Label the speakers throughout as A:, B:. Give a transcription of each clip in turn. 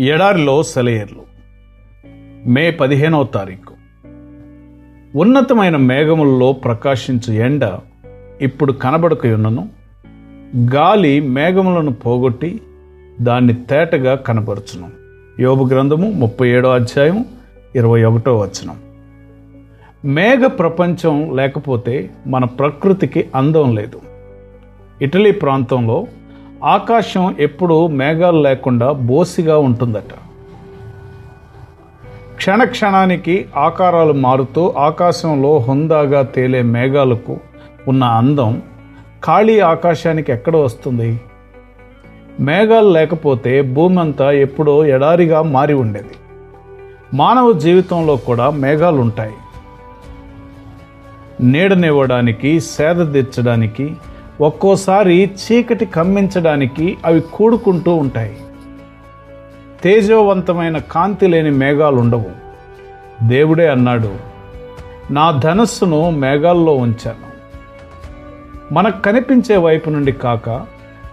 A: ఎడారిలో సెలయర్లు. మే పదిహేనవ తారీఖు. ఉన్నతమైన మేఘముల్లో ప్రకాశించు ఎండ ఇప్పుడు కనబడకయున్నను. గాలి మేఘములను పోగొట్టి దాన్ని తేటగా కనబరుచును యోబు గ్రంథము ముప్పై ఏడో అధ్యాయం ఇరవై ఒకటో వచనం. మేఘ ప్రపంచం లేకపోతే మన ప్రకృతికి అందం లేదు. ఇటలీ ప్రాంతంలో ఆకాశం ఎప్పుడూ మేఘాలు లేకుండా బోసిగా ఉంటుందట. క్షణ క్షణానికి ఆకారాలు మారుతూ ఆకాశంలో హుందాగా తేలే మేఘాలకు ఉన్న అందం ఖాళీ ఆకాశానికి ఎక్కడ వస్తుంది? మేఘాలు లేకపోతే భూమి అంతా ఎప్పుడో ఎడారిగా మారి ఉండేది. మానవ జీవితంలో కూడా మేఘాలు ఉంటాయి నీడనివ్వడానికి సేద తీర్చడానికి ఒక్కోసారి చీకటి కమ్మించడానికి అవి కూడుకుంటూ ఉంటాయి. తేజోవంతమైన కాంతి లేని మేఘాలు ఉండవు దేవుడే అన్నాడు నా ధనస్సును మేఘాల్లో ఉంచాను. మనకు కనిపించే వైపు నుండి కాక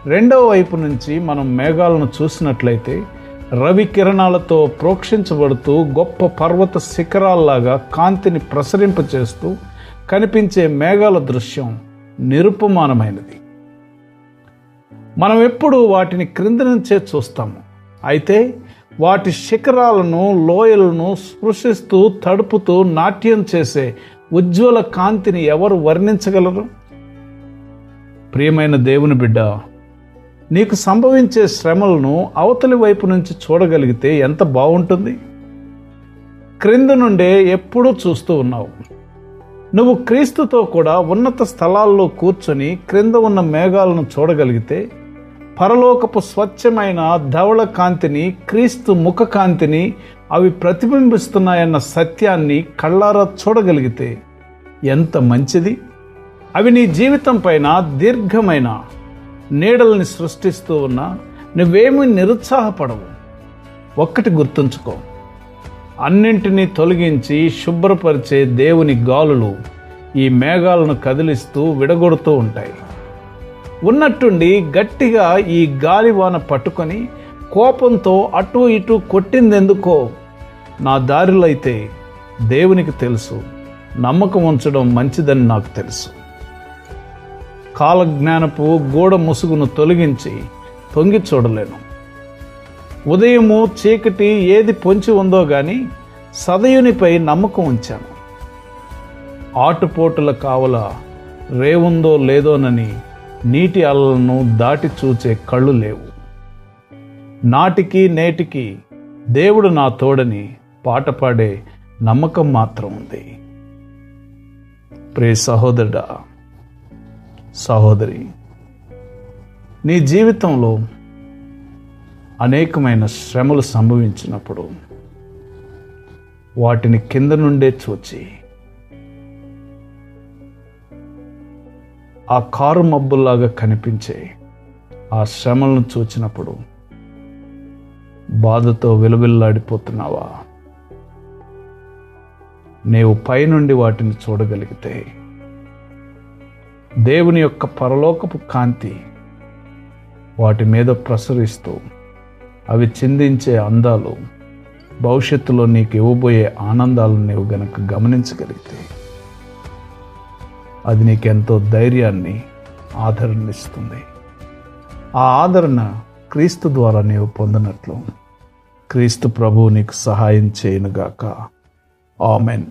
A: రెండవ వైపు నుంచి మనం మేఘాలను చూసినట్లయితే రవి కిరణాలతో ప్రోక్షించబడుతూ గొప్ప పర్వత శిఖరాల్లాగా కాంతిని ప్రసరింపచేస్తూ కనిపించే మేఘాల దృశ్యం. నిరుపమానమైనది. మనం ఎప్పుడు వాటిని క్రింద నుంచే చూస్తాము. అయితే వాటి శిఖరాలను లోయలను స్పృశిస్తూ తడుపుతూ నాట్యం చేసే ఉజ్వల కాంతిని ఎవరు వర్ణించగలరు? ప్రియమైన దేవుని బిడ్డ నీకు సంభవించే శ్రమలను అవతలి వైపు నుంచి చూడగలిగితే ఎంత బాగుంటుంది క్రింద నుండే ఎప్పుడూ చూస్తూ ఉన్నావు. నువ్వు క్రీస్తుతో కూడా ఉన్నత స్థలాల్లో కూర్చొని క్రింద ఉన్న మేఘాలను చూడగలిగితే పరలోకపు స్వచ్ఛమైన ధవళ కాంతిని క్రీస్తు ముఖ కాంతిని అవి ప్రతిబింబిస్తున్నాయన్న సత్యాన్ని కళ్ళారా చూడగలిగితే ఎంత మంచిది! అవి నీ జీవితం పైన దీర్ఘమైన నీడల్ని సృష్టిస్తూ ఉన్నా నువ్వేమీ నిరుత్సాహపడవు. ఒక్కటి గుర్తుంచుకో. అన్నింటినీ తొలగించి శుభ్రపరిచే దేవుని గాలులు ఈ మేఘాలను కదిలిస్తూ విడగొడుతూ ఉంటాయి. ఉన్నట్టుండి గట్టిగా ఈ గాలివాన పట్టుకొని కోపంతో అటు ఇటు కొట్టిందెందుకో? నా దారిలో అయితే దేవునికి తెలుసు. నమ్మకం ఉంచడం మంచిదని నాకు తెలుసు. కాలజ్ఞానపు గూడ ముసుగును తొలగించి తొంగి చూడలేను. ఉదయము చీకటి ఏది పొంచి ఉందో కానీ సదయునిపై నమ్మకం ఉంచాను. ఆటుపోటుల కావల రేవుందో లేదోనని నీటి అలలను దాటి చూచే కళ్ళు లేవు. నాటికి నేటికి దేవుడు నా తోడని పాట పాడే నమ్మకం మాత్రం ఉంది. ప్రే సహోదరుడా సహోదరి నీ జీవితంలో అనేకమైన శ్రమలు సంభవించినప్పుడు వాటిని కింద నుండే చూచి ఆ కారు మబ్బుల్లాగా కనిపించే ఆ శ్రమలను చూచినప్పుడు బాధతో విలువిల్లాడిపోతున్నావా? నీవు పైనుండి వాటిని చూడగలిగితే దేవుని యొక్క పరలోకపు కాంతి వాటి మీద ప్రసరిస్తూ అవి చిందించే అందాలు భవిష్యత్తులో నీకు ఇవ్వబోయే ఆనందాలను నీవు గనక గమనించగలిగితే అది నీకెంతో ధైర్యాన్ని ఆదరణనిస్తుంది ఆ ఆదరణ క్రీస్తు ద్వారా నీవు పొందినట్లు. క్రీస్తు ప్రభువు నీకు సహాయం చేయనుగాక. ఆమెన్.